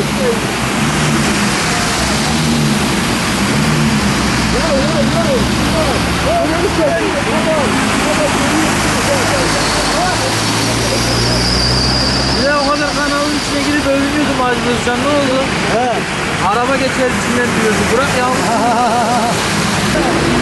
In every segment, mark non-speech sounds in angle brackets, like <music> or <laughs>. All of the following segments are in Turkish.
Ya o kadar kanalın içine girip övünüyordum Hacı Özcan ne oldu? He. Araba geçer içinden diyordu. Bırak ya. <laughs>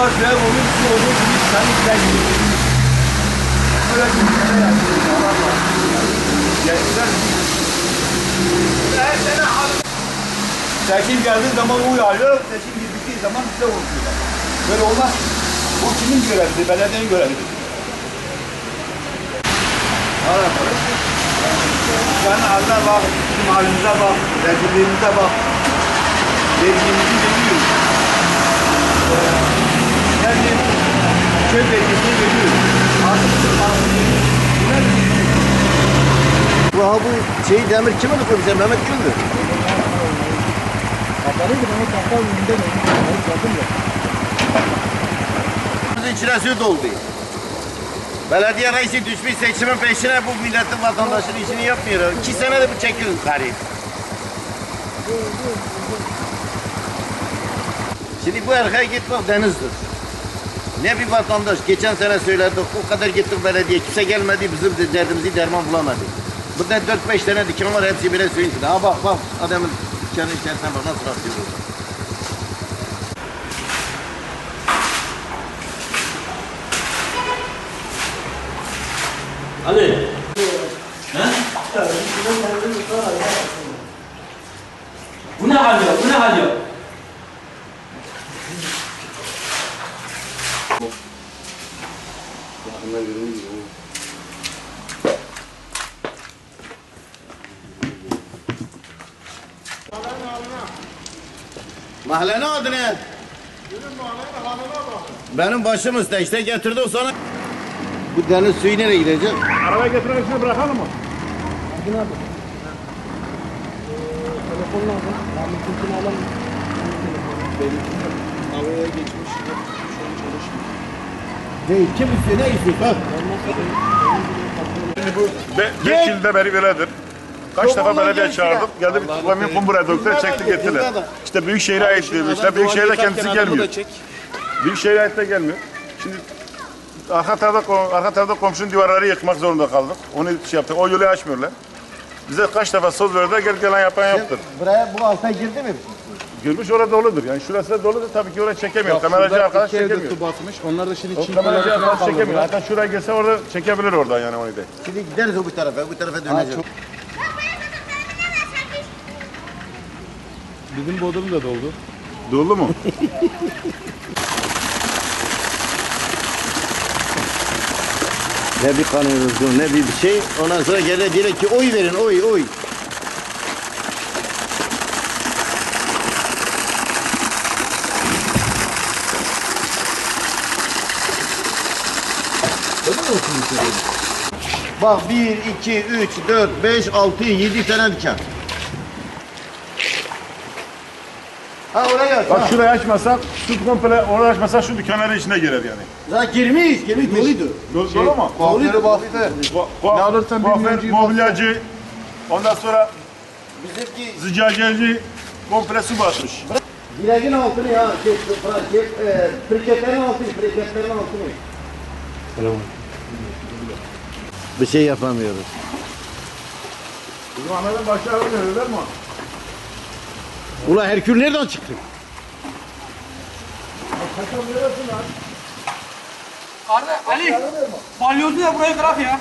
Araba süre olur, su olur, bir güzel gidiyor. Böyle günlere yapıyoruz, Allah Allah. Gençler her sene abi. Seçim geldiği zaman uyarıyor, seçim bittiği zaman bize vurdular. Böyle olmaz. Bu kimin görevidir? Belediyenin görevidir. Araba. Sen haline bak, bizim halimize bak, rezilliğimize bak. Vergimizi veriyoruz. Artık Bu ha bu şeyi demir kim onu koymuş? Mehmet Gül'dü. Bizim içine su doldu. Belediye reisi düşmüş seçimin peşine bu milletin vatandaşın işini yapmıyor. İki senedir bu çekiyor yukarı. Şimdi bu erkeğe gitmek denizdir. Ne bir vatandaş geçen sene söyledik o kadar gittik belediye kimse gelmedi bizim de derdimizi derman bulamadı. Burada 4-5 tane dükkan var hepsi bire suyun içinde. Ha bak bak adamın dükkanın içerisine bak nasıl atıyor orada. Ali. Bu ne hal ya? Bu ne hal ya? Mahallenin adı ne? Benim başım üstte işte getirdi o sana. Bu deniz suyu nereye gidecek? Arabayı getirmek için bırakalım mı? Değil, kim istiyor ne istiyor? Bak. Şimdi bu 5 yılda beri böyledir. Kaç defa belediye genç ya. çağırdık. Geldi bir kamyon kum buraya döktüler, çekti getirdiler. İşte Büyükşehir'e ait diyor. İşte Büyükşehir'de kendisi gelmiyor. Büyükşehir'e ait de gelmiyor. Şimdi arka tarafta, arka tarafta komşunun duvarları yıkmak zorunda kaldık. Onu şey yaptık. O yolu açmıyorlar. Bize kaç defa söz verdiler, gel gelen yapan yaptır. Buraya bu alta girdi mi? Görmüş orada doludur. Yani şurası da doludur. Tabii ki oraya çekemiyor. Kameracı arkadaş çekemiyor. batmış. Onlar da şimdi Çin kameracı arkadaş çekemiyor. Hatta şuraya gelse orada çekebilir oradan yani onu da. Şimdi gideriz o bu tarafa, bu tarafa döneceğiz. Bizim bodrum da doldu. Dolu mu? Ne bir kanıyoruz ne bir şey. Ondan sonra gelir direkt ki oy verin, oy, oy. Bak 1, 2, 3, 4, 5, 6, 7 tane diken. Ha oraya yat. Bak ha. şurayı açmasak, şu komple orayı açmasak şu dükkanların içine girer yani. Zaten girmiş, girmiş, doluydu. Dolu, dolu mu? Doluydu, baktı. Ne alırsan bilmeyeceği mobilyacı, ondan sonra Bizimki zicaceci komple su basmış. Direğin altını ya, şey, şey, e, priketlerin altını, priketlerin altını. Bir şey yapamıyoruz. Bizim Ahmet'in başı ağrıyor, öyle mi? Ula Herkül nereden çıktı? Ali. Balyozu da buraya bırak ya.